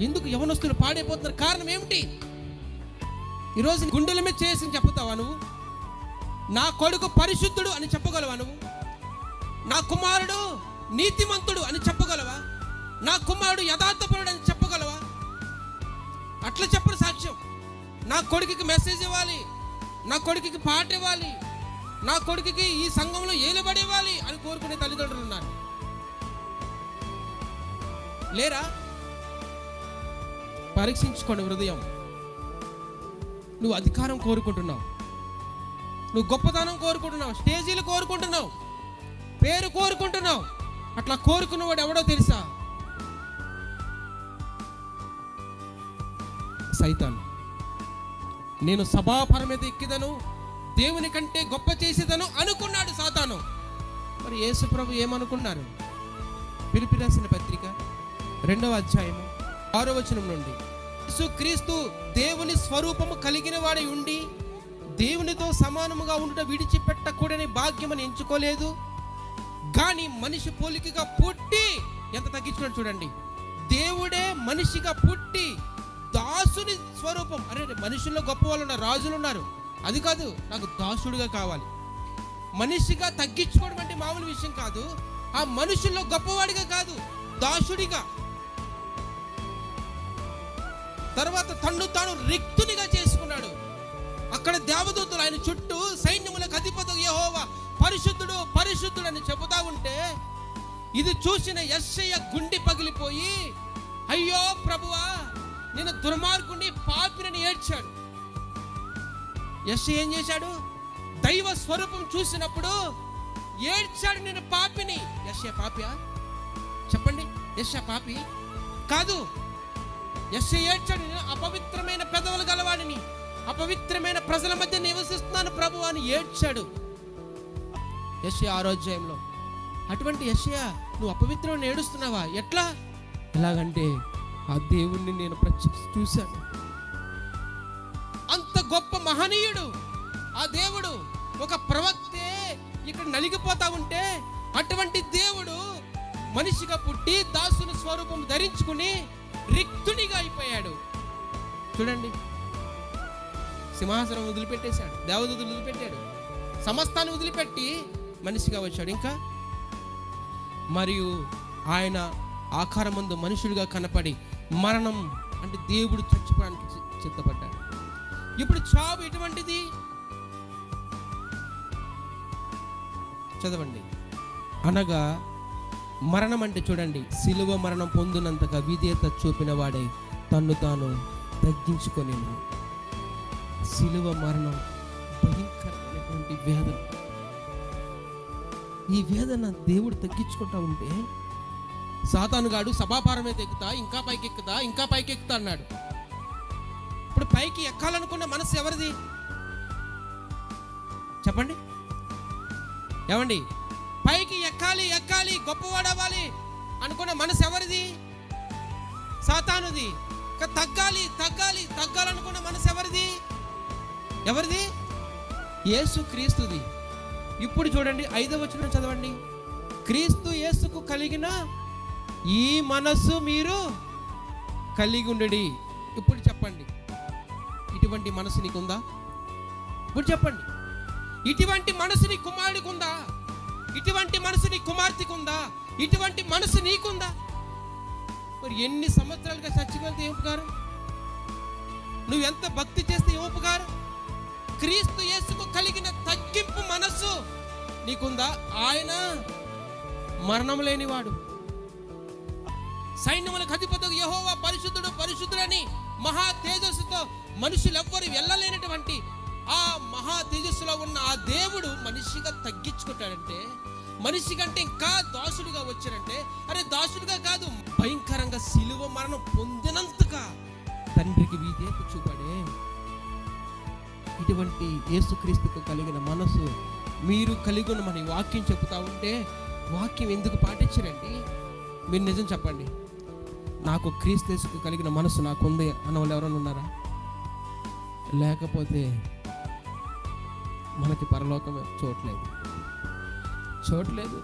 ఎందుకు యవనస్తులు పాడైపోతున్నారు? కారణం ఏమిటి? ఈరోజు గుండెల మీద చేసి చెప్తావా నువ్వు? నా కొడుకు పరిశుద్ధుడు అని చెప్పగలవా నువ్వు? నా కుమారుడు నీతిమంతుడు అని చెప్పగలవా? నా కుమారుడు యథార్థపరుడు అని చెప్పగలవా? అట్లా చెప్పడం సాక్ష్యం. నా కొడుకుకి మెసేజ్ ఇవ్వాలి. నా కొడుకుకి పాట ఇవ్వాలి. నా కొడుకుకి ఈ సంఘంలో ఏలుబడి ఇవ్వాలి అని కోరుకునే తల్లిదండ్రులు ఉన్నారు. లేరా? పరీక్షించుకోండి హృదయం. నువ్వు అధికారం కోరుకుంటున్నావు. నువ్వు గొప్పతనం కోరుకుంటున్నావు. స్టేజీలు కోరుకుంటున్నావు. పేరు కోరుకుంటున్నావు. అట్లా కోరుకున్నవాడు ఎవడో తెలుసా? సైతాన్. నేను సభాపరం మీద ఎక్కిదను దేవుని కంటే గొప్ప చేసేదను అనుకున్నాడు సాతాను. మరి యేసు ప్రభు ఏమనుకున్నారు? పిలిపి రాసిన పత్రిక రెండవ అధ్యాయము ఆరో వచనం నుండి. యేసుక్రీస్తు దేవుని స్వరూపము కలిగిన వాడి ఉండి దేవునితో సమానముగా ఉండుట విడిచిపెట్టకూడని భాగ్యమని ఎంచుకోలేదు. కానీ మనిషి పోలికగా పుట్టి ఎంత తగ్గించుకున్నాడు చూడండి. దేవుడే మనిషిగా పుట్టి దాసుని స్వరూపం అరే మనుషుల్లో గొప్ప వాళ్ళు ఉన్నారు రాజులు ఉన్నారు. అది కాదు నాకు దాసుడుగా కావాలి. మనిషిగా తగ్గించుకోవడం అంటే మామూలు విషయం కాదు. ఆ మనుషుల్లో గొప్పవాడిగా కాదు దాసుడిగా. తర్వాత తన్ను తాను రిక్తునిగా చేసుకున్నాడు. అక్కడ దేవదూతలు ఆయన చుట్టూ సైన్యములకు అధిపతి యహోవా పరిశుద్ధుడు పరిశుద్ధుడు అని చెబుతా ఉంటే ఇది చూసిన యశ్షయ్య గుండి పగిలిపోయి అయ్యో ప్రభువా నేను దుర్మార్గుని పాపినని ఏడ్చాడు. యశ్ ఏం చేశాడు? దైవ స్వరూపం చూసినప్పుడు ఏడ్చాడు నేను పాపిని. యశ పాపియా? చెప్పండి యశ పాపి? కాదు యశ ఏడ్చాడు అపవిత్రమైన పెదవులు గలవాడిని. అపవిత్రమైన ప్రజల మధ్య నివసిస్తున్నాను ప్రభు అని ఏడ్చాడు. యశ ఆరోగ్యంలో అటువంటి యశయ నువ్వు అపవిత్రం ఏడుస్తున్నావా? ఎట్లా? ఎలాగంటే ఆ దేవుణ్ణి నేను ప్రత్యక్ష చూశాను. అంత గొప్ప మహనీయుడు ఆ దేవుడు ఒక ప్రవక్తే ఇక్కడ నలిగిపోతా ఉంటే అటువంటి దేవుడు మనిషిగా పుట్టి దాసుని స్వరూపం ధరించుకుని రిక్తునిగా అయిపోయాడు చూడండి. సింహాసనం వదిలిపెట్టేశాడు. దేవదూతులు వదిలిపెట్టాడు. సమస్తాన్ని వదిలిపెట్టి మనిషిగా వచ్చాడు. ఇంకా? మరియు ఆయన ఆకారమందు మనుషుడిగా కనపడి మరణం అంటే దేవుడు చచ్చిపోవడానికి చిత్తపడ్డాడు ఇప్పుడు చావు ఎటువంటిది? చదవండి. అనగా మరణం అంటే చూడండి సిలువ మరణం పొందినంతగా విధేయత చూపిన వాడే తన్ను తాను తగ్గించుకొని సిలువ మరణం భయంకరమైనటువంటి వేదన. ఈ వేదన దేవుడు తగ్గించుకుంటా ఉంటే సాతానుగాడు సభాపారం మీద ఎక్కుతా ఇంకా పైకి ఎక్కుతా ఇంకా పైకి ఎక్కుతా అన్నాడు. ఇప్పుడు పైకి ఎక్కాలనుకున్న మనసు ఎవరిది? చెప్పండి. ఏమండి? పైకి ఎక్కాలి ఎక్కాలి గొప్పవాడవ్వాలి అనుకున్న మనసు ఎవరిది? సాతానుది. తగ్గాలి తగ్గాలి తగ్గాలనుకున్న మనసు ఎవరిది? ఎవరిది? యేసు క్రీస్తుది. ఇప్పుడు చూడండి ఐదవ వచనం చదవండి. క్రీస్తు యేసుకు కలిగిన ఈ మనస్సు మీరు కలిగి ఉండడి. ఇప్పుడు చెప్పండి. ఇటువంటి మనసు నీకుందా? ఇప్పుడు చెప్పండి. ఇటువంటి మనసు నీ కుమారుడికి ఉందా? ఇటువంటి మనసు నీ కుమార్తెకు ఉందా ఇటువంటి మనసు నీకుందా? మరి ఎన్ని సంవత్సరాలుగా చచ్చిపోతే ఏం ఉపకారం నువ్వు ఎంత భక్తి చేస్తే ఏం ఉపకారం క్రీస్తు యేసుకు కలిగిన తగ్గింపు మనస్సు నీకుందా? ఆయన మరణం లేనివాడు. సైన్యములకు అధిపతి యహోవా పరిశుద్ధుడు పరిశుద్ధుడని మహా తేజస్సుతో మనుషులు ఎవ్వరు వెళ్ళలేనటువంటి ఆ మహా తేజస్సులో ఉన్న ఆ దేవుడు మనిషిగా తగ్గించుకుంటాడంటే మనిషి కంటే ఇంకా దాసుడిగా వచ్చాడంటే అరే దాసుడిగా కాదు భయంకరంగా సిలువ మరణం పొందినంతగా తండ్రికి విధేయత చూపడే. ఇటువంటి యేసుక్రీస్తుకు కలిగిన మనసు మీరు కలిగి ఉన్న మన వాక్యం చెప్తా ఉంటే వాక్యం ఎందుకు పాటించరండి? మీరు నిజం చెప్పండి. నాకు క్రీస్తు యేసుకు కలిగిన మనసు నాకు ఉంది అన్న వాళ్ళు ఎవరైనా ఉన్నారా? లేకపోతే మనకి పరలోకం చోట్లేదు చోట్లేదు